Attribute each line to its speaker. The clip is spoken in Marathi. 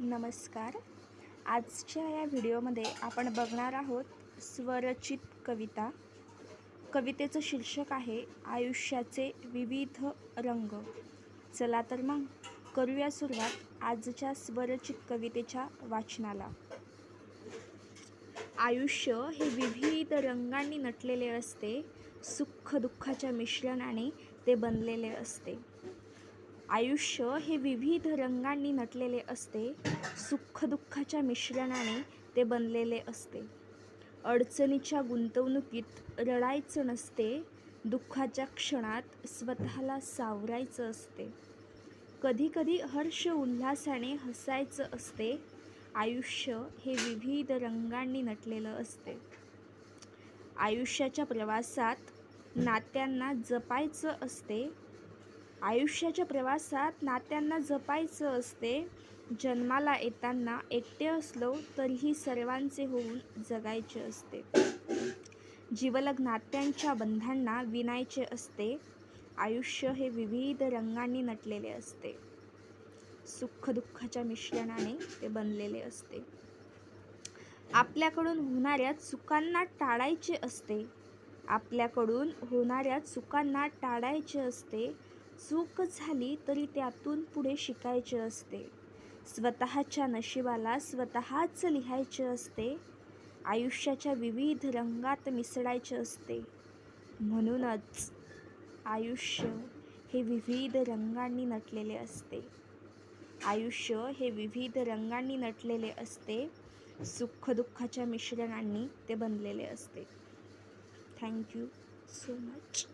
Speaker 1: नमस्कार. आजच्या या व्हिडिओमध्ये आपण बघणार आहोत स्वरचित कविता. कवितेचं शीर्षक आहे आयुष्याचे विविध रंग. चला तर मग करूया सुरुवात आजच्या स्वरचित कवितेच्या वाचनाला. आयुष्य हे विविध रंगांनी नटलेले असते सुख दुःखाच्या मिश्रणाने ते बनलेले असते. आयुष्य हे विविध रंगांनी नटलेले असते. सुखदुःखाच्या मिश्रणाने ते बनलेले असते. अडचणीच्या गुंतवणुकीत रडायचं नसते. दुःखाच्या क्षणात स्वतःला सावरायचं असते. कधीकधी हर्ष उल्हासाने हसायचं असते. आयुष्य हे विविध रंगांनी नटलेलं असते. आयुष्याच्या प्रवासात नात्यांना जपायचं असते. आयुष्याच्या प्रवासात नात्यांना जपायचं असते जन्माला येताना एकटे असलो तरीही सर्वांचे होऊन जगायचे असते. जीवलग नात्यांच्या बंधांना विणायचे असते आयुष्य हे विविध रंगांनी नटलेले असते. सुख दुःखाच्या मिश्रणाने ते बनलेले असते. आपल्याकडून होणाऱ्या चुकांना टाळायचे असते. आपल्याकडून होणाऱ्या चुकांना टाळायचे असते चूक झाली तरी त्यातून पुढे शिकायचे असते. स्वतःच्या नशिबाला स्वतःच लिहायचे असते. आयुष्याच्या विविध रंगात मिसळायचे असते. म्हणूनच आयुष्य हे विविध रंगांनी नटलेले असते. आयुष्य हे विविध रंगांनी नटलेले असते. सुखदुःखाच्या मिश्रणांनी ते बनलेले असते. Thank you so much.